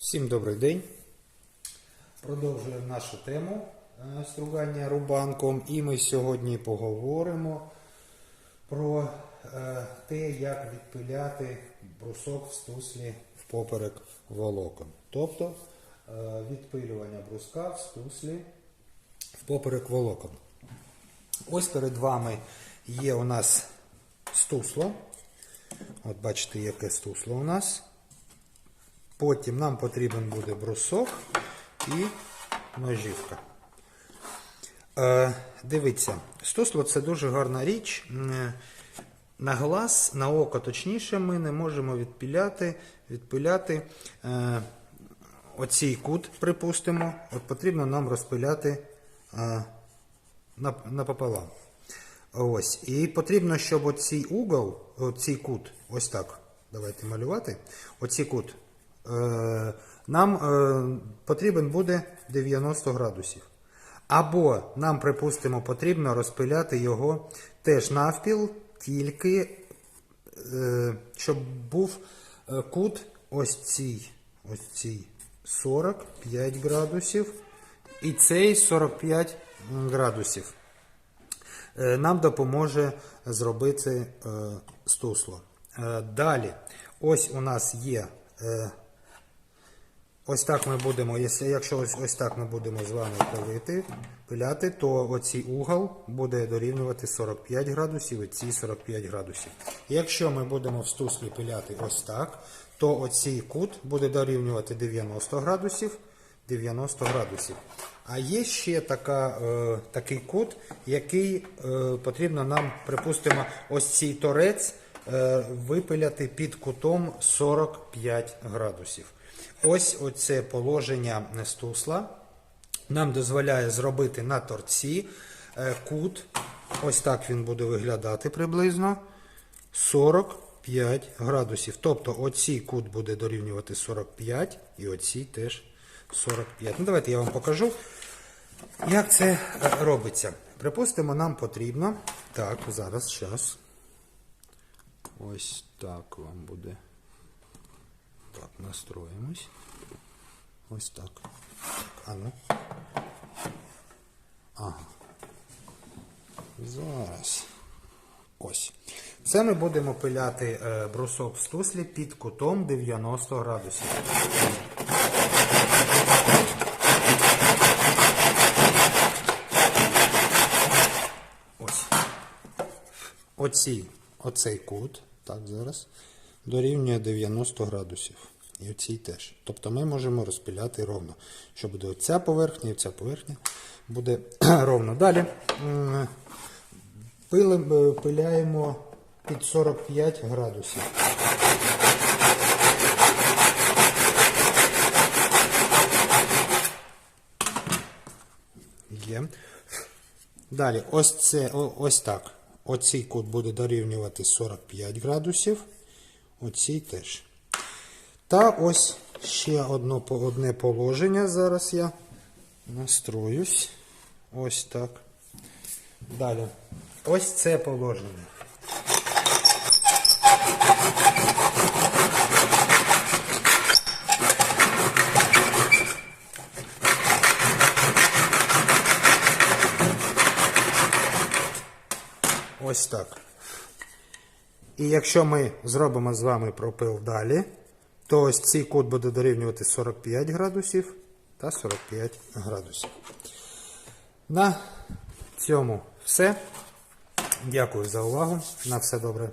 Всім добрий день. Продовжуємо нашу тему е, стругання рубанком. І ми сьогодні поговоримо про е, те, як відпиляти брусок в стуслі впоперек волокон. Тобто е, відпилювання бруска в стуслі впоперек волокон. Ось перед вами є у нас стусло. От бачите, яке стусло у нас. Потім нам потрібен буде брусок і ножівка. Е, дивіться, стусло це дуже гарна річ. На глаз, на око точніше, ми не можемо відпіляти, відпиляти е, оцій кут, припустимо. От потрібно нам розпиляти е, нап- напополам. Ось. І потрібно, щоб оцей угол, оцей кут, ось так, давайте малювати, оцей кут, нам е, потрібен буде 90 градусів. Або нам, припустимо, потрібно розпиляти його теж навпіл, тільки е, щоб був е, кут ось цій, ось цій 45 градусів і цей 45 градусів е, нам допоможе зробити е, стусло. Е, Далі, ось у нас є. Ось так ми будемо, якщо, ось, ось так ми будемо з вами пилити, пиляти, то оцей угол буде дорівнювати 45 градусів і ці 45 градусів. Якщо ми будемо в стуслі пиляти ось так, то оцей кут буде дорівнювати 90 градусів, 90 градусів. А є ще така, е, такий кут, який е, потрібно нам, припустимо, ось цей торець випиляти під кутом 45 градусів. Ось оце положення стусла нам дозволяє зробити на торці е, кут, ось так він буде виглядати приблизно 45 градусів. Тобто оцій кут буде дорівнювати 45 і оцій теж 45. Ну, давайте я вам покажу, як це е, робиться. Припустимо, нам потрібно. Так, зараз, зараз. Ось так вам буде. Так, настроїмось. Ось так. а ну. Ага. Зараз. Ось. Це ми будемо пиляти е, брусок в стуслі під кутом 90 градусів. Ось. Оці, оцей кут, так, зараз, дорівнює 90 градусів. І оцій теж. Тобто ми можемо розпиляти ровно. Що буде оця поверхня і ця поверхня буде ровно. Далі пилим, е, пиляємо під 45 градусів. Є. Далі, ось це, ось так. Оцей кут буде дорівнювати 45 градусів. Оцій теж. Та ось ще одно, одне положення. Зараз я настроюсь. Ось так. Далі. Ось це положення. Ось так. І якщо ми зробимо з вами пропил далі, то ось цей кут буде дорівнювати 45 градусів та 45 градусів. На цьому все. Дякую за увагу. На все добре.